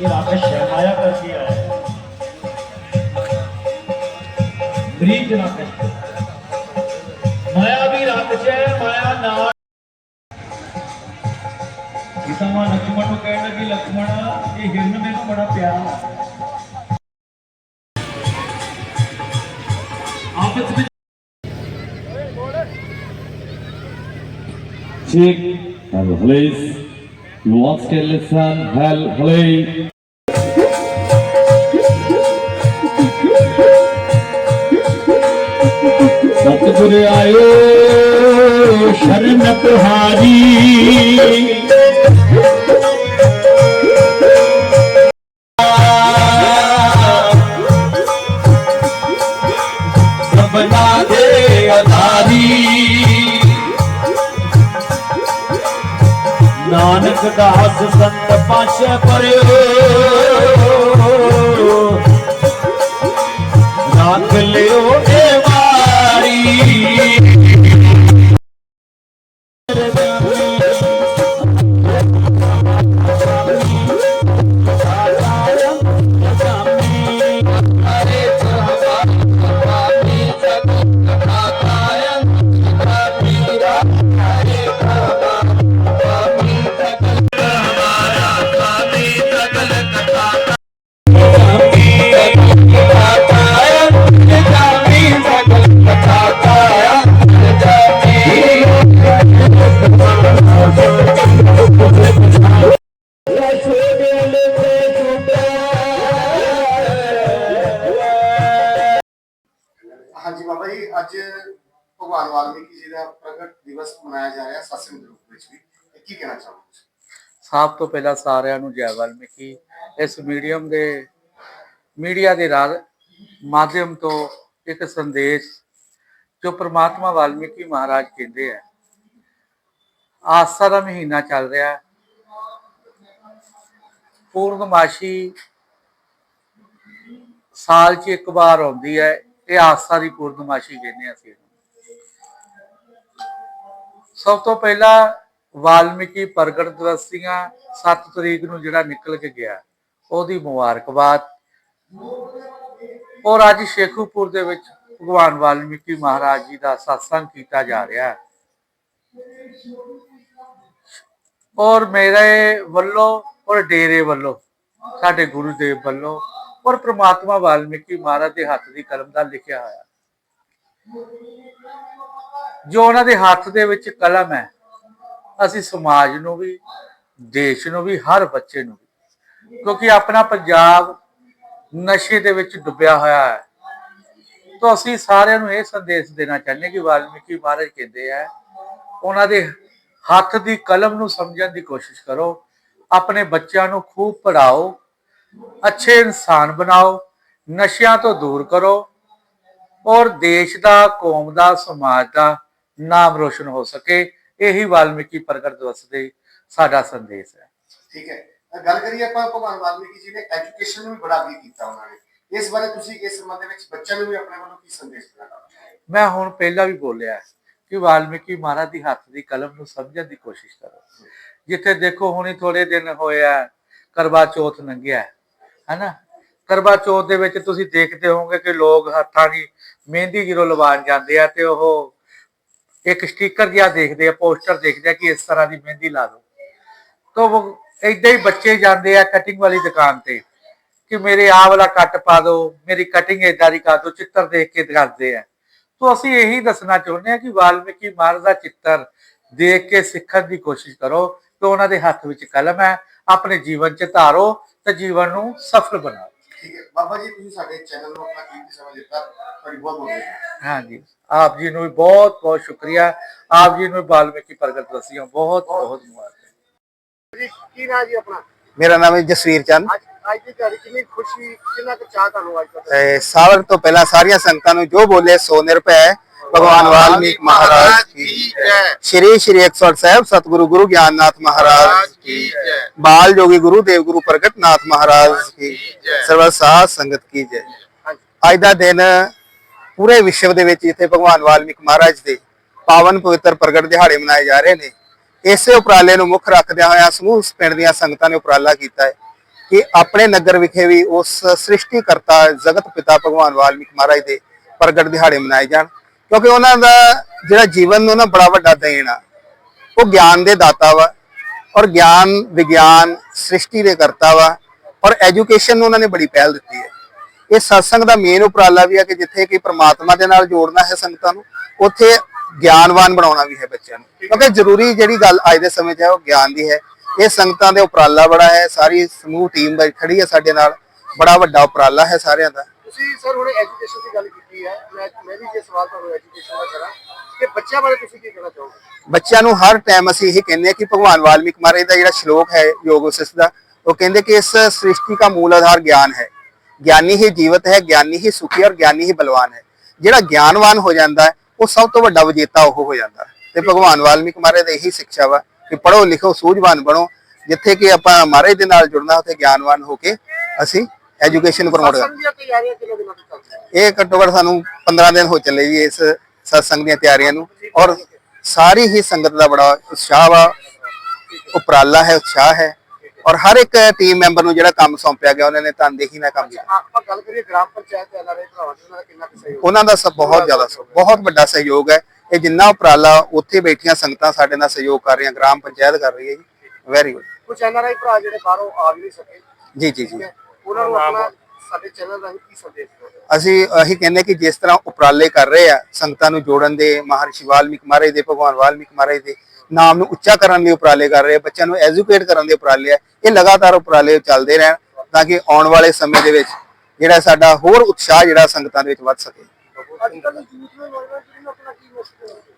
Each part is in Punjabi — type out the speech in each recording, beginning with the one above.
ये वापस शर्माया कर दिया है ब्रीज ना कर माया भी रात से माया ना सीतामा लक्ष्मण को कहने लगी लक्ष्मण ये हिरण मेरे बड़ा प्यार आपस में Chick and the police. You want to listen? Well, play. सतगुर आयो शरण तुम्हारी ਨਾਨਕ ਸੰਤ ਪਾਸ਼ੇ ਪਰਿਓ ਸਭ ਤੋਂ ਪਹਿਲਾਂ ਸਾਰਿਆਂ ਨੂੰ ਜੈ ਵਾਲਮੀਕੀ। ਇਸ ਮੀਡੀਅਮ ਦੇ, ਮੀਡੀਆ ਦੇ ਰਾਹ ਮਾਧਿਅਮ ਤੋਂ ਇੱਕ ਸੰਦੇਸ਼ ਜੋ ਪ੍ਰਮਾਤਮਾ ਵਾਲਮੀਕੀ ਮਹਾਰਾਜ ਕਹਿੰਦੇ ਆ। ਆਸਾ ਦਾ ਮਹੀਨਾ ਚੱਲ ਰਿਹਾ ਪੂਰਨਮਾਸ਼ੀ ਸਾਲ 'ਚ ਇੱਕ ਵਾਰ ਆਉਂਦੀ ਹੈ। ਇਹ ਆਸਾ ਦੀ ਪੂਰਨਮਾਸ਼ੀ ਕਹਿੰਦੇ ਹਾਂ ਅਸੀਂ ਸਭ ਤੋਂ ਪਹਿਲਾਂ ਵਾਲਮੀਕੀ ਪ੍ਰਗਟ ਦਿਵਸ ਦੀਆਂ 7 ਤਰੀਕ ਨੂੰ ਜਿਹੜਾ ਨਿਕਲ ਕੇ ਗਿਆ, ਉਹਦੀ ਮੁਬਾਰਕਬਾਦ। ਔਰ ਅੱਜ ਸ਼ੇਖੂਪੁਰ ਦੇ ਵਿੱਚ ਭਗਵਾਨ ਵਾਲਮੀਕੀ ਮਹਾਰਾਜ ਜੀ ਦਾ satsang ਕੀਤਾ ਜਾ ਰਿਹਾ ਹੈ। ਔਰ ਮੇਰੇ ਵੱਲੋਂ ਔਰ ਡੇਰੇ ਵੱਲੋਂ, ਸਾਡੇ ਗੁਰੂ ਦੇਵ ਵੱਲੋਂ ਔਰ ਪ੍ਰਮਾਤਮਾ ਵਾਲਮੀਕੀ ਮਹਾਰਾਜ ਦੇ ਹੱਥ ਦੀ ਕਲਮ ਦਾ ਲਿਖਿਆ ਹੋਇਆ। ਜੋ ਉਹਨਾਂ ਦੇ ਹੱਥ ਦੇ ਵਿੱਚ ਕਲਮ ਹੈ ਅਸੀਂ ਸਮਾਜ ਨੂੰ ਵੀ, ਦੇਸ਼ ਨੂੰ ਵੀ, ਹਰ ਬੱਚੇ ਨੂੰ ਵੀ। ਕਿਉਂਕਿ ਆਪਣਾ ਪੰਜਾਬ ਨਸ਼ੇ ਦੇ ਵਿੱਚ ਡੁੱਬਿਆ ਹੋਇਆ ਹੈ। ਤਾਂ ਅਸੀਂ ਸਾਰਿਆਂ ਨੂੰ ਇਹ ਸੰਦੇਸ਼ ਦੇਣਾ ਚਾਹੁੰਦੇ ਹਾਂ ਕਿ ਵਾਲਮੀਕੀ ਮਹਾਰਾਜ ਕਹਿੰਦੇ ਆ, ਉਹਨਾਂ ਦੇ ਹੱਥ ਦੀ ਕਲਮ ਨੂੰ ਸਮਝਣ ਦੀ ਕੋਸ਼ਿਸ਼ ਕਰੋ, ਆਪਣੇ ਬੱਚਿਆਂ ਨੂੰ ਖੂਬ ਪੜਾਓ ਅੱਛੇ ਇਨਸਾਨ ਬਣਾਓ, ਨਸ਼ਿਆਂ ਤੋਂ ਦੂਰ ਕਰੋ ਔਰ ਦੇਸ਼ ਦਾ, ਕੌਮ ਦਾ, ਸਮਾਜ ਦਾ ਨਾਮ ਰੋਸ਼ਨ ਹੋ ਸਕੇ। ਇਹੀ ਵਾਲਮੀਕੀ ਪ੍ਰਗਟ ਦਿਵਸ ਦੇ ਸਾਡਾ ਸੰਦੇਸ਼ ਹੈ। ਠੀਕ ਹੈ। ਗੱਲ ਕਰੀਏ ਆਪਾਂ ਭਗਵਾਨ ਵਾਲਮੀਕੀ ਜੀ ਨੇ ਐਜੂਕੇਸ਼ਨ ਨੂੰ ਵੀ ਬੜਾ ਅੱਗੇ ਕੀਤਾ ਉਹਨਾਂ ਨੇ। ਇਸ ਬਾਰੇ ਤੁਸੀਂ ਇਸ ਸੰਬੰਧ ਵਿੱਚ ਬੱਚਿਆਂ ਨੂੰ ਵੀ ਆਪਣੇ ਵੱਲੋਂ ਕੀ ਸੰਦੇਸ਼ ਦੇਣਾ ਚਾਹੋਗੇ? ਮੈਂ ਹੁਣ ਪਹਿਲਾਂ ਵੀ ਬੋਲਿਆ ਕਿ ਵਾਲਮੀਕੀ ਮਹਾਰਾਜ ਦੀ ਹੱਥ ਦੀ ਕਲਮ ਨੂੰ ਸਮਝਣ ਦੀ ਕੋਸ਼ਿਸ਼ ਕਰੋ। ਜਿੱਥੇ ਦੇਖੋ ਹੁਣੇ ਥੋੜੇ ਦਿਨ ਹੋਇਆ ਕਰਵਾ ਚੌਥ ਲੰਘਿਆ ਹੈਨਾ? ਕਰਵਾ ਚੌਥ ਦੇ ਵਿੱਚ ਤੁਸੀਂ ਦੇਖਦੇ ਹੋਵੋਗੇ ਕਿ ਲੋਕ ਹੱਥਾਂ ਦੀ ਮਹਿੰਦੀ ਜਦੋਂ ਲਵਾਉਣ ਜਾਂਦੇ ਆ ਤੇ ਉਹ ਇੱਕ ਸਟicker ਜਿਹਾ ਦੇਖਦੇ ਆ, ਪੋਸਟਰ ਦੇਖਦੇ ਆ ਕਿ ਇਸ ਤਰ੍ਹਾਂ ਦੀ ਮਹਿੰਦੀ ਲਾ ਦਿਓ। ਤਾਂ ਉਹ ਏਦਾਂ ਹੀ ਬੱਚੇ ਜਾਂਦੇ ਆ ਕਟਿੰਗ ਵਾਲੀ ਦੁਕਾਨ ਤੇ ਕਿ ਮੇਰੇ ਆਹ ਵਾਲਾ ਕੱਟ ਪਾ ਦਿਓ, ਮੇਰੀ ਕਟਿੰਗ ਏਦਾਂ ਦੀ ਕਰ ਦਿਓ, ਚਿੱਤਰ ਦੇਖ ਕੇ ਕਰਦੇ ਆ। ਤਾਂ ਅਸੀਂ ਇਹੀ ਦੱਸਣਾ ਚਾਹੁੰਦੇ ਆ ਕਿ ਵਾਲਮੀਕੀ ਮਹਾਰਾਜ ਦਾ ਚਿੱਤਰ ਦੇਖ ਕੇ ਸਿੱਖਣ ਦੀ ਕੋਸ਼ਿਸ਼ ਕਰੋ ਤੇ ਉਹਨਾਂ ਦੇ ਹੱਥ ਵਿੱਚ ਕਲਮ ਹੈ, ਆਪਣੇ ਜੀਵਨ 'ਚ ਧਾਰੋ ਤੇ ਜੀਵਨ ਨੂੰ ਸਫਲ ਬਣਾਓ। ਠੀਕ ਹੈ। ਬਾਬਾ ਜੀ ਤੁਸੀਂ ਸਾਡੇ ਚੈਨਲ ਨੂੰ ਆਪਣਾ ਕੀਮਤੀ ਸਮਾਂ ਦਿੱਤਾ? ਤੁਹਾਡੀ ਬਹੁਤ ਬਹੁਤ ਧੰਨਵਾਦ ਹਾਂਜੀ। ਆਪ ਜੀ ਨੂੰ ਵੀ ਬਹੁਤ ਬਹੁਤ ਸ਼ੁਕਰੀਆ। ਆਪ ਜੀ ਨੂੰ ਵੀ ਵਾਲਮੀਕੀ ਪ੍ਰਗਟ ਦਸੀਆਂ। ਬਹੁਤ ਬਹੁਤ ਮੁਬਾਰਕ। ਜੀ ਕੀ ਨਾਂ ਜੀ ਆਪਣਾ? ਮੇਰਾ ਨਾਮ ਹੈ ਜਸਵੀਰ ਚੰਦ। ਅੱਜ ਅੱਜ ਦੀ ਤੁਹਾਡੀ ਕਿੰਨੀ ਖੁਸ਼ੀ ਕਿੰਨਾ ਕੁ ਚਾਹ ਤੁਹਾਨੂੰ ਅੱਜ ਦਾ? ਤੇ ਪਹਿਲਾਂ ਸਾਰੀਆਂ ਸੰਗਤਾਂ ਨੂੰ ਜੋ ਬੋਲੇ ਸੋ ਨਿਰਭੈ ਭਗਵਾਨ ਵਾਲਮੀਕ ਮਹਾਰਾਜ ਕੀ ਸ਼੍ਰੀ ਸ਼੍ਰੀ 108 ਸਾਹਿਬ ਸਤਿਗੁਰੂ ਗੁਰੂ ਗਿਆਨਨਾਥ ਮਹਾਰਾਜ ਕੀ ਬਾਲ ਜੋਗੀ ਗੁਰੂ ਦੇਵ ਗੁਰੂ ਪ੍ਰਗਟ ਨਾਥ ਮਹਾਰਾਜ ਕੀ ਸਰਵ ਸਾਧ ਸੰਗਤ ਕੀ ਜੈ। ਅੱਜ ਦਾ ਦਿਨ ਪੂਰੇ ਵਿਸ਼ਵ ਦੇ ਵਿੱਚ ਜਿੱਥੇ ਭਗਵਾਨ ਵਾਲਮੀਕ ਮਹਾਰਾਜ ਦੇ ਪਾਵਨ ਪਵਿੱਤਰ ਪ੍ਰਗਟ ਦਿਹਾੜੇ ਮਨਾਏ ਜਾ ਰਹੇ ਨੇ ਇਸੇ ਉਪਰਾਲੇ ਨੂੰ ਮੁੱਖ ਰੱਖਦਿਆਂ ਹੋਇਆਂ ਸਮੂਹ ਪਿੰਡ ਦੀਆਂ ਸੰਗਤਾਂ ਨੇ ਉਪਰਾਲਾ ਕੀਤਾ ਹੈ ਕਿ ਆਪਣੇ ਨਗਰ ਵਿਖੇ ਵੀ ਉਸ ਸ੍ਰਿਸ਼ਟੀਕਰਤਾ ਜਗਤ ਪਿਤਾ ਭਗਵਾਨ ਵਾਲਮੀਕ ਮਹਾਰਾਜ ਦੇ ਪ੍ਰਗਟ ਦਿਹਾੜੇ ਮਨਾਏ ਜਾਣ। ਕਿਉਂਕਿ ਉਹਨਾਂ ਦਾ ਜਿਹੜਾ ਜੀਵਨ ਨੂੰ ਨਾ ਬੜਾ ਵੱਡਾ ਦੇਣ ਆ। ਉਹ ਗਿਆਨ ਦੇ ਦਾਤਾ ਵਾ ਔਰ ਗਿਆਨ, ਵਿਗਿਆਨ, ਸ੍ਰਿਸ਼ਟੀ ਦੇ ਕਰਤਾ ਵਾ ਔਰ ਐਜੂਕੇਸ਼ਨ ਨੂੰ ਉਹਨਾਂ ਨੇ ਬੜੀ ਪਹਿਲ ਦਿੱਤੀ ਹੈ। ਇਹ satsang ਦਾ ਮੇਨ ਉਪਰਾਲਾ ਵੀ ਹੈ ਕਿ ਜਿੱਥੇ ਕਿ ਪ੍ਰਮਾਤਮਾ ਦੇ ਨਾਲ ਜੋੜਨਾ ਹੈ ਸੰਗਤਾਂ ਨੂੰ, ਉੱਥੇ ਗਿਆਨਵਾਨ ਬਣਾਉਣਾ ਵੀ ਹੈ ਬੱਚਿਆਂ ਨੂੰ। ਕਿਉਂਕਿ ਜ਼ਰੂਰੀ ਜਿਹੜੀ ਗੱਲ ਅੱਜ ਦੇ ਸਮੇਂ 'ਚ ਹੈ, ਉਹ ਗਿਆਨ ਦੀ ਹੈ। ਇਹ ਸੰਗਤਾਂ ਦੇ ਉਪਰਾਲਾ ਬੜਾ ਹੈ, ਸਾਰੀ ਸਮੂਹ ਟੀਮ ਬੜੀ ਖੜੀ ਹੈ ਸਾਡੇ ਨਾਲ। ਬੜਾ ਵੱਡਾ ਉਪਰਾਲਾ ਹੈ ਸਾਰਿਆਂ ਦਾ। ਤੁਸੀਂ ਸਰ ਹੁਣ ਐਜੂਕੇਸ਼ਨ ਦੀ ਗੱਲ ਕੀਤੀ ਹੈ, ਮੈਂ ਮੈਂ ਵੀ ਇਹ ਸਵਾਲ ਤੁਹਾਨੂੰ ਐਜੂਕੇਸ਼ਨ ਦਾ ਕਰਾਂ ਕਿ ਬੱਚਿਆਂ ਬਾਰੇ ਤੁਸੀਂ ਕੀ ਕਹਿਣਾ ਚਾਹੋਗੇ? ਬੱਚਿਆਂ ਨੂੰ ਹਰ ਟਾਈਮ ਅਸੀਂ ਇਹ ਕਹਿੰਦੇ ਹਾਂ ਕਿ ਭਗਵਾਨ ਵਾਲਮੀਕ ਮਹਾਰਾਜ ਦਾ ਜਿਹੜਾ ਸ਼ਲੋਕ ਹੈ ਯੋਗ ਵਸਿष्ठ ਦਾ, ਉਹ ਕਹਿੰਦੇ ਕਿ ਇਸ ਸ੍ਰਿਸ਼ਟੀ ਦਾ ਮੂਲ ਆਧਾਰ ਗਿਆਨ ਹੈ। ਗਿਆਨੀ ਹੀ ਜੀਵਤ ਹੈ, ਗਿਆਨੀ ਹੀ ਸੁਖੀ ਔਰ ਗਿਆਨੀ ਹੀ ਬਲਵਾਨ ਹੈ। ਜਿਹੜਾ ਗਿਆਨਵਾਨ ਹੋ ਜਾਂਦਾ ਹੈ, ਉਹ ਸਭ ਤੋਂ ਵੱਡਾ ਵਿਜੇਤਾ ਉਹ ਹੋ ਜਾਂਦਾ ਤੇ ਭਗਵਾਨ ਵਾਲਮੀਕ ਮਹਾਰਾਜ ਦਾ ਇਹੀ ਸਿੱਖਿਆ ਵਾ ਕਿ ਪੜ੍ਹੋ ਲਿਖੋ, ਸੂਝਵਾਨ ਬਣੋ। ਜਿੱਥੇ ਕਿ ਆਪਾਂ ਮਹਾਰਾਜ ਦੇ ਨਾਲ ਜੁੜਨਾ, ਉੱਥੇ ਗਿਆਨਵਾਨ ਹੋ ਕੇ ਅਸੀਂ ਐਜੂਕੇਸ਼ਨ ਪ੍ਰਮੋਟ ਕਰ। ਸਤਸੰਗ ਦੀਆਂ ਤਿਆਰੀਆਂ ਕਿੰਨੇ ਦਿਨਾਂ ਤੋਂ ਚੱਲ ਰਹੀਆਂ ਇਹ ਘੱਟੋ ਘੱਟ ਸਾਨੂੰ 15 ਦਿਨ ਹੋ ਚੱਲੇ ਜੀ ਇਸ ਸਤਸੰਗ ਦੀਆਂ ਤਿਆਰੀਆਂ ਨੂੰ। ਔਰ ਸਾਰੀ ਹੀ ਸੰਗਤ ਦਾ ਬੜਾ ਉਤਸ਼ਾਹ ਵਾ। ਉਪਰਾਲਾ ਹੈ ਉਤਸ਼ਾਹ ਹੈ। ਔਰ ਹਰ ਇੱਕ ਟੀਮ ਮੈਂਬਰ ਨੂੰ ਜਿਹੜਾ ਕੰਮ ਸੌਂਪਿਆ ਗਿਆ ਉਹਨਾਂ ਨੇ ਤਨਦੇਹੀ ਨਾਲ ਕੰਮ ਕੀਤਾ। ਆਪਾਂ ਗੱਲ ਕਰੀਏ ਗ੍ਰਾਮ ਪੰਚਾਇਤ ਦੇ ਐਨਆਰਆਈ ਭਰਾਵਾਂ ਦੀ ਉਹਨਾਂ ਦਾ ਕਿੰਨਾ ਸਹਿਯੋਗ ਉਹਨਾਂ ਦਾ ਸਭ ਬਹੁਤ ਜ਼ਿਆਦਾ ਬਹੁਤ ਵੱਡਾ ਸਹਿਯੋਗ ਹੈ। ਇਹ ਜਿੰਨਾ ਉਪਰਾਲਾ ਉੱਥੇ ਬੈਠੀਆਂ ਸੰਗਤਾਂ ਸਾਡੇ ਨਾਲ ਸਹਿਯੋਗ ਕਰ ਰਹੀਆਂ ਗ੍ਰਾਮ ਪੰਚਾਇਤ ਕਰ ਰਹੀ ਹੈ ਜੀ। ਵੈਰੀ ਗੁੱਡ ਕੁਝ ਐਨਆਰਆਈ ਭਰਾ ਜਿਹੜੇ ਬਾਹਰੋਂ ਆ ਵੀ ਨਹੀਂ ਸਕੇ। ਜੀ ਜੀ ਜੀ। ਉਹਨਾਂ ਨੂੰ ਆਪਣਾ ਸਾਡੇ ਚੈਨਲ ਰਾਹੀਂ ਕੀ ਸੰਦੇਸ਼ ਦਿਓਗੇ ਅਸੀਂ ਇਹੀ ਕਹਿੰਦੇ ਕਿ ਜਿਸ ਤਰ੍ਹਾਂ ਉਪਰਾਲੇ ਕਰ ਰਹੇ ਆ ਸੰਗਤਾਂ ਨੂੰ ਜੋੜਨ ਦੇ ਮਹਰਸ਼ੀ ਵਾਲਮੀਕ ਮਹਾਰਾਜ ਦੇ ਭਗਵਾਨ ਵਾਲਮੀਕ ਮਹਾਰਾਜ ਦੇ ਨਾਮ ਨੂੰ ਉੱਚਾ ਕਰਨ ਦੇ ਉਪਰਾਲੇ ਕਰ ਰਹੇ ਆ ਬੱਚਿਆਂ ਨੂੰ ਐਜੂਕੇਟ ਕਰਨ ਦੇ ਉਪਰਾਲੇ ਆ ਇਹ ਲਗਾਤਾਰ ਉਪਰਾਲੇ ਚੱਲਦੇ ਰਹਿਣ ਤਾਂ ਕਿ ਆਉਣ ਵਾਲੇ ਸਮੇਂ ਦੇ ਵਿੱਚ ਜਿਹੜਾ ਸਾਡਾ ਹੋਰ ਉਤਸ਼ਾਹ ਜਿਹੜਾ ਸੰਗਤਾਂ ਦੇ ਵਿੱਚ ਵੱਧ ਸਕੇ।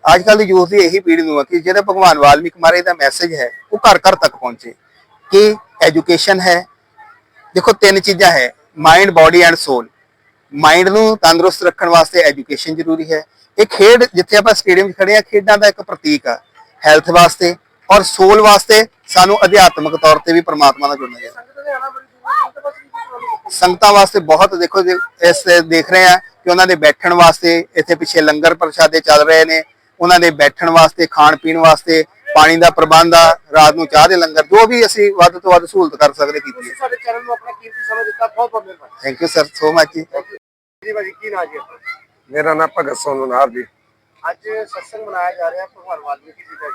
ਅੱਜ ਕੱਲ ਦੀ ਯੂਥ ਦੀ ਇਹੀ ਪੀੜ੍ਹੀ ਨੂੰ ਹੈ ਕਿ ਜਿਹੜਾ ਭਗਵਾਨ ਵਾਲਮੀਕ ਮਹਾਰਾਜ ਦਾ ਮੈਸੇਜ ਹੈ ਉਹ ਘਰ ਘਰ ਤੱਕ ਪਹੁੰਚੇ। ਕਿ ਐਜੂਕੇਸ਼ਨ ਹੈ ਦੇਖੋ, ਤਿੰਨ ਚੀਜ਼ਾਂ ਹੈ mind body and soul mind ਨੂੰ ਤੰਦਰੁਸਤ ਰੱਖਣ ਵਾਸਤੇ ਐਜੂਕੇਸ਼ਨ ਜ਼ਰੂਰੀ ਹੈ। ਇਹ ਖੇਡ, ਜਿੱਥੇ ਆਪਾਂ ਸਟੇਡੀਅਮ 'ਚ ਖੜੇ ਆ ਖੇਡਾਂ ਦਾ ਇੱਕ ਪ੍ਰਤੀਕ ਆ। ਹੈਲਥ ਵਾਸਤੇ ਔਰ ਸੋਲ ਵਾਸਤੇ ਸਾਨੂੰ ਅਧਿਆਤਮਿਕ ਤੌਰ ਤੇ ਵੀ ਪ੍ਰਮਾਤਮਾ ਨਾਲ ਜੁੜਨਾ ਚਾਹੀਦਾ ਸੰਗਤਾਂ ਵਾਸਤੇ ਬਹੁਤ, ਦੇਖੋ ਇਸ ਦੇਖ ਰਹੇ ਆ ਕਿ ਉਹਨਾਂ ਦੇ ਬੈਠਣ ਵਾਸਤੇ ਇੱਥੇ ਪਿੱਛੇ ਲੰਗਰ ਪ੍ਰਸ਼ਾਦੇ ਚੱਲ ਰਹੇ ਨੇ। ਉਹਨਾਂ ਦੇ ਬੈਠਣ ਵਾਸਤੇ ਖਾਣ ਪੀਣ ਵਾਸਤੇ ਪਾਣੀ ਦਾ ਪ੍ਰਬੰਧ ਆ ਰਾਤ ਨੂੰ ਚਾਹ ਦੇ ਲੰਗਰ ਜੋ ਵੀ ਅਸੀਂ ਵੱਧ ਤੋਂ ਵੱਧ ਸਹੂਲਤ ਕਰ ਸਕਦੇ ਕੀਤੀ ਹੈ ਸਾਡੇ ਚੈਨਲ ਨੂੰ ਆਪਣਾ ਕੀਮਤੀ ਸਮਾਂ ਦਿੱਤਾ ਬਹੁਤ ਬਹੁਤ ਮਿਹਰਬਾਨੀ। Thank you sir so much ਜੀ। ਜੀ ਭਾਜੀ ਕੀ ਨਾਂ ਜੀ? ਮੇਰਾ ਨਾਮ ਭਗਤ ਸੋਨੂ ਨਾਰ ਜੀ। ਅੱਜ ਸਤਸੰਗ ਮਨਾਇਆ ਜਾ ਰਿਹਾ ਭਗਵਾਨ ਵਾਲਮੀਕੀ ਜੀ ਦਾ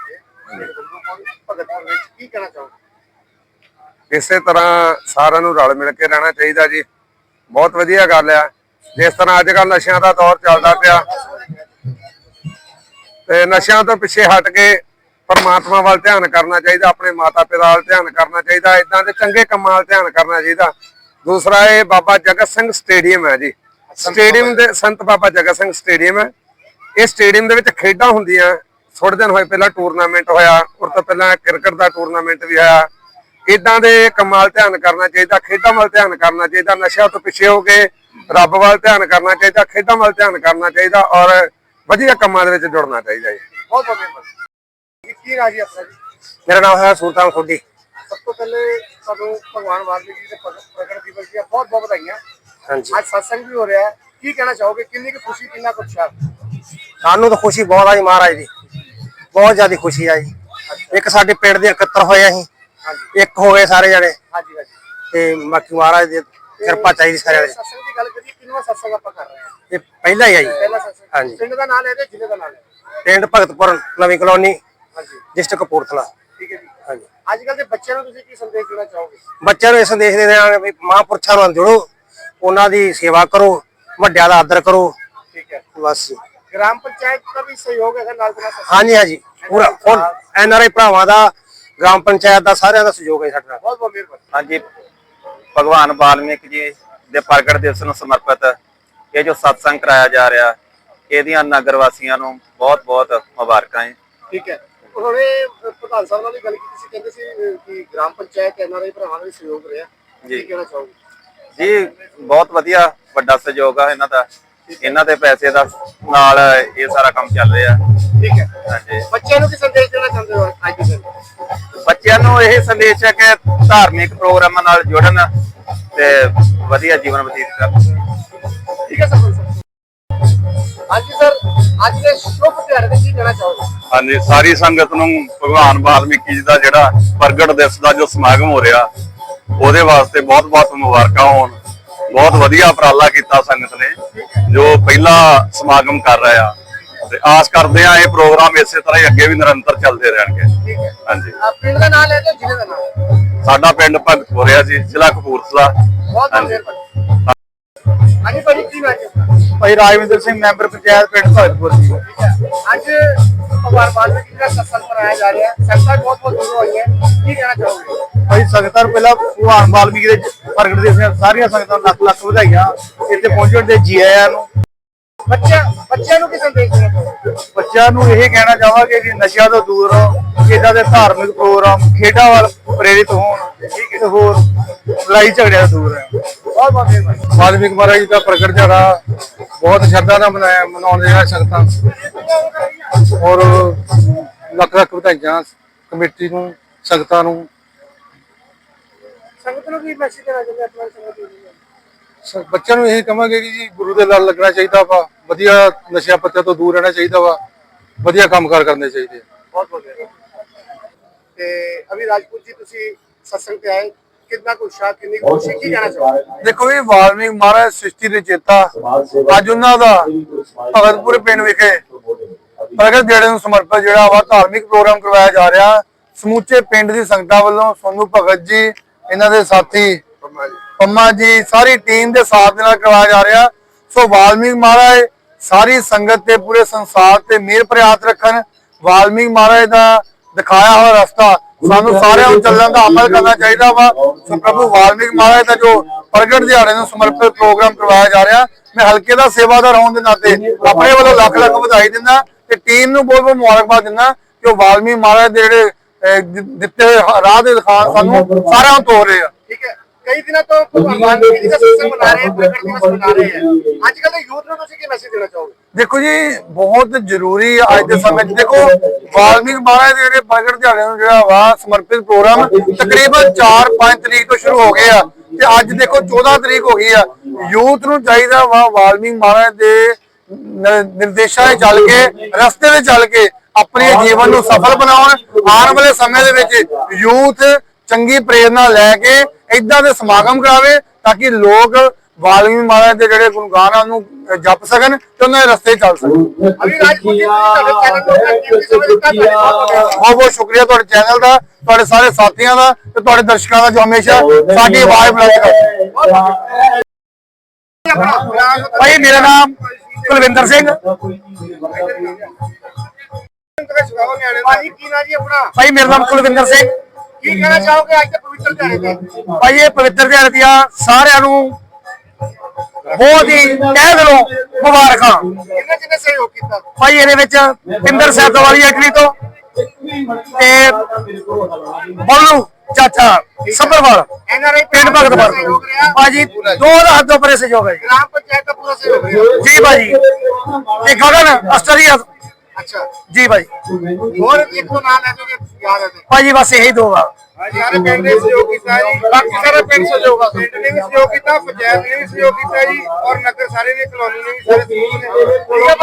ਗੁਰੂ ਕੋਲ ਭਗਤਪੁਰ ਵਿੱਚ ਕੀ ਕਹਿਣਾ ਚਾਹੋਗੇ? ਇਸੇ ਤਰ੍ਹਾਂ ਸਾਰਿਆਂ ਨੂੰ ਰਲ ਮਿਲ ਕੇ ਰਹਿਣਾ ਚਾਹੀਦਾ ਜੀ। ਬਹੁਤ ਵਧੀਆ ਗੱਲ ਆ। ਜਿਸ ਤਰ੍ਹਾਂ ਅੱਜ ਕੱਲ ਨਸ਼ਿਆਂ ਦਾ ਦੌਰ ਚੱਲਦਾ ਪਿਆ। ਤੇ ਨਸ਼ਿਆਂ ਤੋਂ ਪਿੱਛੇ ਹਟ ਕੇ ਪਰਮਾਤਮਾ ਵੱਲ ਧਿਆਨ ਕਰਨਾ ਚਾਹੀਦਾ ਆਪਣੇ ਮਾਤਾ ਪਿਤਾ ਵੱਲ ਧਿਆਨ ਕਰਨਾ ਚਾਹੀਦਾ ਇਦਾਂ ਦੇ ਚੰਗੇ ਕੰਮਾਂ ਵੱਲ ਧਿਆਨ ਕਰਨਾ ਚਾਹੀਦਾ। ਦੂਸਰਾ ਇਹ ਬਾਬਾ ਜਗਤ ਸਿੰਘ ਸਟੇਡੀਅਮ ਹੈ ਜੀ। ਸਟੇਡੀਅਮ ਦੇ ਸੰਤ ਬਾਬਾ ਜਗਤ ਸਿੰਘ ਸਟੇਡੀਅਮ ਹੈ। ਇਹ ਸਟੇਡੀਅਮ ਦੇ ਵਿੱਚ ਖੇਡਾਂ ਹੁੰਦੀਆਂ ਥੋੜੇ ਦਿਨ ਹੋਏ ਪਹਿਲਾਂ ਟੂਰਨਾਮੈਂਟ ਹੋਇਆ ਉਸ ਤੋਂ ਪਹਿਲਾਂ ਕ੍ਰਿਕਟ ਦਾ ਟੂਰਨਾਮੈਂਟ ਵੀ ਹੋਇਆ। ਇਦਾਂ ਦੇ ਕੰਮਾਂ ਵੱਲ ਧਿਆਨ ਕਰਨਾ ਚਾਹੀਦਾ ਖੇਡਾਂ ਵੱਲ ਧਿਆਨ ਕਰਨਾ ਚਾਹੀਦਾ ਨਸ਼ਿਆਂ ਤੋਂ ਪਿੱਛੇ ਹੋ ਕੇ ਰੱਬ ਵੱਲ ਧਿਆਨ ਕਰਨਾ ਚਾਹੀਦਾ ਖੇਡਾਂ ਵੱਲ ਧਿਆਨ ਕਰਨਾ ਚਾਹੀਦਾ ਔਰ ਵਧੀਆ ਕੰਮਾਂ ਦੇ ਵਿੱਚ ਜੁੜਨਾ ਚਾਹੀਦਾ ਜੀ। ਬਹੁਤ ਬਹੁਤ ਕੀ ਨਾਂ ਜੀ ਆਪਣਾ ਜੀ? ਮੇਰਾ ਨਾਮ ਹੈ ਸੁਲਤਾਨ ਖੋਡੀ ਸਭ ਤੋਂ ਪਹਿਲੇ ਤੁਹਾਨੂੰ ਭਗਵਾਨ ਵਾਲਮੀਕੀ ਜੀ ਦੇ ਪ੍ਰਗਟ ਪ੍ਰਗਟ ਦਿਵਸ ਦੀਆਂ ਬਹੁਤ ਬਹੁਤ ਵਧਾਈਆਂ। ਹਾਂਜੀ। ਅੱਜ ਸਤਸੰਗ ਵੀ ਹੋ ਰਿਹਾ ਹੈ। ਕੀ ਕਹਿਣਾ ਚਾਹੋਗੇ? ਕਿੰਨੀ ਕੁ ਖੁਸ਼ੀ ਕਿੰਨਾ ਕੁ ਉਤਸ਼ਾਹ? ਸਾਨੂੰ ਤਾਂ ਖੁਸ਼ੀ ਬਹੁਤ ਆਈ ਮਹਾਰਾਜ ਦੀ। ਬਹੁਤ ਜ਼ਿਆਦਾ ਖੁਸ਼ੀ ਆਈ ਇੱਕ ਸਾਡੇ ਪਿੰਡ ਦੇ ਇਕੱਤਰ ਹੋਏ ਅਸੀਂ। ਹਾਂਜੀ। ਇੱਕ ਹੋ ਗਏ ਸਾਰੇ ਜਣੇ। ਹਾਂਜੀ ਹਾਂਜੀ। ਤੇ ਬਾਕੀ ਮਹਾਰਾਜ ਦੀ ਕਿਰਪਾ ਚਾਹੀਦੀ ਸਾਰਿਆਂ ਦੀ। ਸਤਸੰਗ ਦੀ ਗੱਲ ਕਰੀਏ ਕਿੰਨਵਾਂ ਸਤਸੰਗ ਆਪਾਂ ਕਰ ਰਹੇ ਹਾਂ? ਇਹ ਪਹਿਲਾ ਹੀ ਆ ਜੀ। ਪਹਿਲਾ ਸਤਸੰਗ ਹਾਂਜੀ। ਪਿੰਡ ਦਾ ਨਾਮ ਹੈ ਤੇ ਜ਼ਿਲ੍ਹੇ ਦਾ ਨਾਮ ਹੈ ਪਿੰਡ ਭਗਤਪੁਰ ਨਵੀਂ ਕਲੋਨੀ। ਡਿਸਟ੍ਰਿਕਟ ਕਪੂਰਥਲਾ ਠੀਕ ਹੈ ਜੀ। ਹਾਂਜੀ। ਅੱਜ ਕੱਲ ਦੇ ਬੱਚਿਆਂ ਨੂੰ ਤੁਸੀਂ ਕੀ ਸੰਦੇਸ਼ ਦੇਣਾ ਚਾਹੋਗੇ? ਬੱਚਿਆਂ ਨੂੰ ਇਹ ਸੰਦੇਸ਼ ਦੇ ਦੇਣਾ ਵੀ ਮਹਾਂਪੁਰਸ਼ਾਂ ਨਾਲ ਜੁੜੋ ਉਹਨਾਂ ਦੀ ਸੇਵਾ ਕਰੋ ਵੱਡਿਆਂ ਦਾ ਆਦਰ ਕਰੋ। ਠੀਕ ਹੈ। ਬਸ। ਗ੍ਰਾਮ ਪੰਚਾਇਤ ਦਾ ਵੀ ਸਹਿਯੋਗ ਹੈਗਾ ਨਾਲ ਦੇ ਨਾਲ। ਹਾਂਜੀ ਹਾਂਜੀ। ਪੂਰਾ ਫੁੱਲ ਐਨਆਰਆਈ ਭਰਾਵਾਂ ਦਾ ਗ੍ਰਾਮ ਪੰਚਾਇਤ ਦਾ ਸਾਰਿਆਂ ਦਾ ਸਹਿਯੋਗ ਹੈ ਸਾਡੇ ਨਾਲ। ਬਹੁਤ ਬਹੁਤ ਮਿਹਰਬਾਨੀ। ਹਾਂਜੀ ਭਗਵਾਨ ਵਾਲਮੀਕ ਜੀ ਦੇ ਪ੍ਰਗਟ ਦਿਵਸ ਨੂੰ ਸਮਰਪਿਤ ਇਹ ਜੋ ਸਤਸੰਗ ਕਰਾਇਆ ਜਾ ਰਿਹਾ ਇਹਦੀਆਂ ਨਗਰ ਵਾਸੀਆਂ ਨੂੰ ਬਹੁਤ ਬਹੁਤ ਮੁਬਾਰਕਾਂ ਹੈ ਠੀਕ ਹੈ। ਹੁਣ ਪ੍ਰਧਾਨ ਸਾਹਿਬ ਨਾਲ ਵੀ ਗੱਲ ਕੀਤੀ ਸੀ ਕਹਿੰਦੇ ਸੀ ਅਹ, ਕਿ ਗ੍ਰਾਮ ਪੰਚਾਇਤ ਐਨਆਰਆਈ ਭਰਾਵਾਂ ਦਾ ਵੀ ਸਹਿਯੋਗ ਰਿਹਾ। ਜੀ। ਕੀ ਕਹਿਣਾ ਚਾਹੋਗੇ? ਜੀ ਬਹੁਤ ਵਧੀਆ ਵੱਡਾ ਸਹਿਯੋਗ ਆ ਇਹਨਾਂ ਦਾ। ਇਹਨਾਂ ਦੇ ਪੈਸੇ ਦਾ ਨਾਲ ਇਹ ਸਾਰਾ ਕੰਮ ਚੱਲ ਰਿਹਾ। ਠੀਕ ਹੈ। ਹਾਂਜੀ। ਬੱਚਿਆਂ ਨੂੰ ਕੀ ਸੰਦੇਸ਼ ਦੇਣਾ ਚਾਹੁੰਦੇ ਹੋ ਅੱਜ ਦੇ ਦਿਨ ਬੱਚਿਆਂ ਨੂੰ ਇਹ ਸੰਦੇਸ਼ ਹੈ ਕਿ ਧਾਰਮਿਕ ਪ੍ਰੋਗਰਾਮਾਂ ਨਾਲ ਜੁੜਨ ਤੇ ਵਧੀਆ ਜੀਵਨ ਬਤੀਤ ਕਰਨ। ਠੀਕ ਹੈ ਸਰ ਹਾਂਜੀ ਸਰ ਅੱਜ ਦੇ ਸ਼ੁਭ ਦਿਹਾੜੇ ਤੇ ਕੀ ਕਹਿਣਾ ਚਾਹੋਗੇ? ਹਾਂਜੀ ਸਾਰੀ ਸੰਗਤ ਨੂੰ ਭਗਵਾਨ ਵਾਲਮੀਕੀ ਜੀ ਦਾ ਜਿਹੜਾ ਪ੍ਰਗਟ ਦਿਵਸ ਦਾ ਜੋ ਸਮਾਗਮ ਹੋ ਰਿਹਾ ਉਹਦੇ ਵਾਸਤੇ ਬਹੁਤ-ਬਹੁਤ ਮੁਬਾਰਕਾਂ ਹੋਣ। ਬਹੁਤ ਵਧੀਆ ਉਪਰਾਲਾ ਕੀਤਾ ਸੰਗਤ ਨੇ ਜੋ ਪਹਿਲਾ ਸਮਾਗਮ ਕਰ ਰਹੇ। ਆ ਤੇ ਆਸ ਕਰਦੇ ਆ ਇਹ ਪ੍ਰੋਗਰਾਮ ਇਸੇ ਤਰ੍ਹਾਂ ਹੀ ਅੱਗੇ ਵੀ ਨਿਰੰਤਰ ਚੱਲਦੇ ਰਹਿਣਗੇ। ਹਾਂਜੀ। ਪਿੰਡ ਦਾ ਨਾਮ ਲੈ ਦਿਓ ਜ਼ਿਲ੍ਹੇ ਦਾ ਨਾਮ। ਸਾਡਾ ਪਿੰਡ ਭਗਤਪੁਰਿਆ ਜੀ ਜ਼ਿਲ੍ਹਾ ਕਪੂਰਥਲਾ। ਬਹੁਤ ਹਾਂਜੀ। ਹਾਂਜੀ ਭਾਜੀ ਕੀ ਹੈ? ਭਾਈ ਰਾਜਵਿੰਦਰ ਸਿੰਘ ਮੈਂਬਰ ਪੰਚਾਇਤ ਪਿੰਡ ਭਗਤਪੁਰ ਜੀ ਅੱਜ ਭਗਵਾਨ ਵਾਲਮੀਕੀ ਦਾ ਸਤਸੰਗ ਮਨਾਇਆ ਜਾ ਰਿਹਾ ਹੈ? ਸੰਗਤਾਂ ਬਹੁਤ ਬਹੁਤ ਦੂਰੋਂ ਆਈ ਹੈ। ਕੀ ਕਹਿਣਾ ਚਾਹੋਗੇ? ਭਾਈ ਸੰਗਤਾਂ ਨੂੰ ਪਹਿਲਾਂ ਭਗਵਾਨ ਵਾਲਮੀਕੀ ਦੇ ਪ੍ਰਗਟ ਦੇ ਸਾਰੀਆਂ ਸੰਗਤਾਂ ਨੂੰ ਲੱਖ ਲੱਖ ਵਧਾਈਆਂ। ਇੱਥੇ ਪਹੁੰਚਣ ਦੇ ਜੀ ਆਇਆਂ ਨੂੰ ਬੱਚਿਆਂ ਬੱਚਿਆਂ ਨੂੰ ਬੱਚਿਆਂ ਨੂੰ ਇਹ ਕਹਿਣਾ ਚਾਹਾਂਗੇ ਕਿ ਨਸ਼ਿਆਂ ਤੋਂ ਦੂਰ ਰਹੋ ਇਦਾਂ ਦੇ ਧਾਰਮਿਕ ਪ੍ਰੋਗਰਾਮ ਖੇਡਾਂ ਵੱਲ ਪ੍ਰੇਰਿਤ ਹੋਣ ਤੇ ਹੋਰ ਲੜਾਈ ਝਗੜਿਆਂ ਤੋਂ ਦੂਰ ਰਹਿਣ। ਬਹੁਤ ਬਹੁਤ ਮਿਹਰਬਾਨੀ। ਵਾਲਮੀਕ ਮਹਾਰਾਜ ਦਾ ਪ੍ਰਗਟ ਦਿਹਾੜਾ ਬਹੁਤ ਸ਼ਰਧਾ ਨਾਲ ਮਨਾਇਆ ਮਨਾਉਂਦੇ ਆ ਸੰਗਤਾਂ। ਔਰ ਲੱਖ ਲੱਖ ਵਧਾਈਆਂ ਕਮੇਟੀ ਨੂੰ ਸੰਗਤਾਂ ਨੂੰ। ਸੰਗਤ ਨੂੰ ਕੀ ਮੈਸੇਜ ਦੇਣਾ ਚਾਹੁੰਦੇ ਆਪਣਾ ਸੰਗਤ ਨੂੰ? ਬੱਚਿਆਂ ਨੂੰ ਇਹ ਕਹਾਂਗੇ ਕਿ ਜੀ ਗੁਰੂ ਦੇ ਲੜ ਲੱਗਣਾ ਚਾਹੀਦਾ ਵਾ। ਵਧੀਆ ਨਸ਼ਿਆਂ ਪੱਤਿਆਂ ਤੋਂ ਦੂਰ ਰਹਿਣਾ ਚਾਹੀਦਾ ਵਾ ਵਧੀਆ ਕੰਮਕਾਰ ਕਰਨੇ ਚਾਹੀਦੇ ਆ। ਬਹੁਤ ਬਹੁਤ ਮਿਹਰਬਾਨੀ ਤੇ ਅਭੀ ਰਾਜਪੂਤ ਜੀ ਤੁਸੀਂ ਸਤਸੰਗ ਤੇ ਆਏ ਕਿੰਨਾ ਕੁ ਉਤਸ਼ਾਹ ਕਿੰਨੀ ਕੁ ਖੁਸ਼ੀ ਕੀ ਕਹਿਣਾ ਚਾਹੋਗੇ? ਦੇਖੋ ਇਹ ਵਾਲਮੀਕ ਮਹਾਰਾਜ ਸ੍ਰਿਸ਼ਟੀ ਦੇ ਚੇਤਾ ਅੱਜ ਉਹਨਾਂ ਦਾ ਭਗਤਪੁਰ ਪਿੰਡ ਵਿਖੇ ਪ੍ਰਗਟ ਦਿਹਾੜੇ ਨੂੰ ਸਮਰਪਿਤ ਜਿਹੜਾ ਵਾ ਧਾਰਮਿਕ ਪ੍ਰੋਗਰਾਮ ਕਰਵਾਇਆ ਜਾ ਰਿਹਾ ਸਮੂਚੇ ਪਿੰਡ ਦੀ ਸੰਗਤਾਂ ਵੱਲੋਂ ਸੋਨੂ ਭਗਤ ਜੀ ਇਹਨਾਂ ਦੇ ਸਾਥੀ ਪੰਮਾ ਜੀ ਸਾਰੀ ਟੀਮ ਦੇ ਸਾਥ ਦੇ ਨਾਲ ਕਰਵਾਇਆ ਜਾ ਰਿਹਾ। ਸੋ ਵਾਲਮੀਕ ਮਹਾਰਾਜ ਸਾਰੀ ਸੰਗਤ ਤੇ ਪੂਰੇ ਸੰਸਾਰ ਤੇ ਮਿਹਰ ਪ੍ਰਿਆਤ ਰੱਖਣ। ਵਾਲਮੀਕ ਮਹਾਰਾਜ ਦਾ ਦਿਖਾਇਆ ਹੋਇਆ ਰਸਤਾ ਸਾਨੂੰ ਸਾਰਿਆਂ ਨੂੰ ਚੱਲਣ ਦਾ ਅਮਲ ਕਰਨਾ ਚਾਹੀਦਾ ਵਾ। ਸੋ ਪ੍ਰਭੂ ਵਾਲਮੀਕ ਮਹਾਰਾਜ ਦਾ ਜੋ ਪ੍ਰਗਟ ਦਿਹਾੜੇ ਨੂੰ ਸਮਰਪਿਤ ਪ੍ਰੋਗਰਾਮ ਕਰਵਾਇਆ ਜਾ ਰਿਹਾ ਮੈਂ ਹਲਕੇ ਦਾ ਸੇਵਾਦਾਰ ਹੋਣ ਦੇ ਨਾਤੇ ਆਪਣੇ ਵੱਲੋਂ ਲੱਖ ਲੱਖ ਵਧਾਈ ਦਿੰਦਾ ਤੇ ਟੀਮ ਨੂੰ ਬਹੁਤ ਬਹੁਤ ਮੁਬਾਰਕਬਾਦ ਦਿੰਦਾ ਕਿ ਉਹ ਵਾਲਮੀਕ ਮਹਾਰਾਜ ਦੇ ਜਿਹੜੇ ਦਿੱਤੇ ਹੋਏ ਰਾਹ ਦੇ ਦਿਖਾਣ ਸਾਨੂੰ ਸਾਰਿਆਂ ਨੂੰ ਤੋਰ ਰਹੇ ਆ। ਠੀਕ ਹੈ। ਕਈ ਦਿਨਾਂ ਤੋਂ ਭਗਵਾਨ ਜੀ ਦਾ ਸਤਸੰਗ ਮਨਾ ਰਹੇ ਪ੍ਰਗਟ ਦਿਵਸ ਮਨਾ ਰਹੇ ਹੈ ਅੱਜ ਕੱਲ੍ਹ ਦੇ ਯੂਥ ਨੂੰ ਤੁਸੀਂ ਕੀ ਮੈਸੇਜ ਦੇਣਾ ਚਾਹੋਗੇ? ਦੇਖੋ ਜੀ ਬਹੁਤ ਜ਼ਰੂਰੀ ਅੱਜ ਦੇ ਸਮੇਂ 'ਚ। ਦੇਖੋ ਵਾਲਮੀਕ ਮਹਾਰਾਜ ਦੇ ਜਿਹੜੇ ਪ੍ਰਗਟ ਦਿਹਾੜੇ ਨੂੰ ਜਿਹੜਾ ਵਾ ਸਮਰਪਿਤ ਪ੍ਰੋਗਰਾਮ ਤਕਰੀਬਨ 4-5 ਤਰੀਕ ਤੋਂ ਸ਼ੁਰੂ ਹੋ ਗਏ ਆ ਤੇ ਅੱਜ ਦੇਖੋ 14 ਤਰੀਕ ਹੋ ਗਈ ਆ। ਯੂਥ ਨੂੰ ਚਾਹੀਦਾ ਵਾ ਵਾਲਮੀਕ ਮਹਾਰਾਜ ਦੇ ਨਿਰਦੇਸ਼ਾਂ 'ਤੇ ਚੱਲ ਕੇ ਰਸਤੇ 'ਤੇ ਚੱਲ ਕੇ ਆਪਣੇ ਜੀਵਨ ਨੂੰ ਸਫਲ ਬਣਾਉਣ। ਆਉਣ ਵਾਲੇ ਸਮੇਂ ਦੇ ਵਿੱਚ ਯੂਥ ਚੰਗੀ ਪ੍ਰੇਰਣਾ ਲੈ ਕੇ ਇਦਾਂ ਦੇ ਸਮਾਗਮ ਕਰਾਵੇ ਤਾਂ ਕਿ ਲੋਕ ਵਾਲਮੀਕ ਮਹਾਰਾਜ ਦੇ ਜਿਹੜੇ ਗੁਣਗਾਨ ਆ ਉਹਨੂੰ ਜਪ ਸਕਣ ਤੇ ਉਹਨਾਂ ਦੇ ਰਸਤੇ ਚੱਲ ਸਕਣ। ਅਭੀ ਰਾਜਪੂਤ ਜੀ ਤੁਹਾਡੇ ਚੈਨਲ ਬਹੁਤ ਸ਼ੁਕਰੀਆ ਤੁਹਾਡੇ ਚੈਨਲ ਦਾ ਤੁਹਾਡੇ ਸਾਰੇ ਸਾਥੀਆਂ ਦਾ ਤੇ ਤੁਹਾਡੇ ਦਰਸ਼ਕਾਂ ਦਾ ਜੋ ਹਮੇਸ਼ਾ ਸਾਡੀ ਆਵਾਜ਼ ਬੁਲੰਦ ਕਰਦੇ। ਭਾਈ ਮੇਰਾ ਨਾਮ ਕੁਲਵਿੰਦਰ ਸਿੰਘ। ਭਾਈ ਮੇਰਾ ਨਾਮ ਕੁਲਵਿੰਦਰ ਸਿੰਘ। ਕੀ ਕਹਿਣਾ ਚਾਹੋਗੇ ਅੱਜ ਦੇ ਪਵਿੱਤਰ ਦਿਹਾੜੇ ਤੇ? ਭਾਈ ਇਹ ਪਵਿੱਤਰ ਦਿਹਾੜੇ ਦੀਆਂ ਸਾਰਿਆਂ ਨੂੰ ਬਹੁਤ ਹੀ ਤਹਿ ਦਿਲੋਂ ਮੁਬਾਰਕਾਂ। ਕਿੰਨੇ ਕਿੰਨੇ ਸਹਿਯੋਗ ਕੀਤਾ? ਭਾਈ ਇਹਦੇ ਵਿੱਚ ਪਿੰਦਰ ਸਾਹਿਬ ਵਾਲੀ ਅਟਲੀ ਤੋਂ ਤੇ ਬੋਲੂ ਚਾਚਾ ਸੱਭਰਵਾਲ ਐਨਆਰਆਈ ਪਿੰਡ ਭਗਤਪੁਰ ਭਾਜੀ ਦੋ ਹੱਥ ਤੋਂ ਪਰੇ ਸਹਿਯੋਗ ਹੈ। ਗ੍ਰਾਮ ਪੰਚਾਇਤ ਦਾ ਪੂਰਾ ਸਹਿਯੋਗ ਰਿਹਾ। ਜੀ ਭਾਜੀ। ਤੇ ਗਗਨ ਆਸਟਰੀਆ ਅੱਛਾ। ਜੀ ਭਾਈ। ਹੋਰ ਇੱਕ ਨਾਮ ਲੈ ਜੋ ਯਾਦ ਹੈ। ਭਾਜੀ ਬਸ ਇਹੀ ਦੋ ਆ। ਸਾਰੇ ਪਿੰਡ ਨੇ ਸਹਿਯੋਗ ਕੀਤਾ ਜੀ। ਬਾਕੀ ਸਾਰੇ ਪਿੰਡ ਸਹਿਯੋਗ ਆ। ਪਿੰਡ ਨੇ ਵੀ ਸਹਿਯੋਗ ਕੀਤਾ ਪੰਚਾਇਤ ਨੇ ਵੀ ਸਹਿਯੋਗ ਕੀਤਾ ਜੀ ਔਰ ਨਗਰ ਸਾਰੇ ਨੇ ਕਲੋਨੀ ਨੇ ਵੀ ਸਾਰੇ ਸਹਿਯੋਗ ਨੇ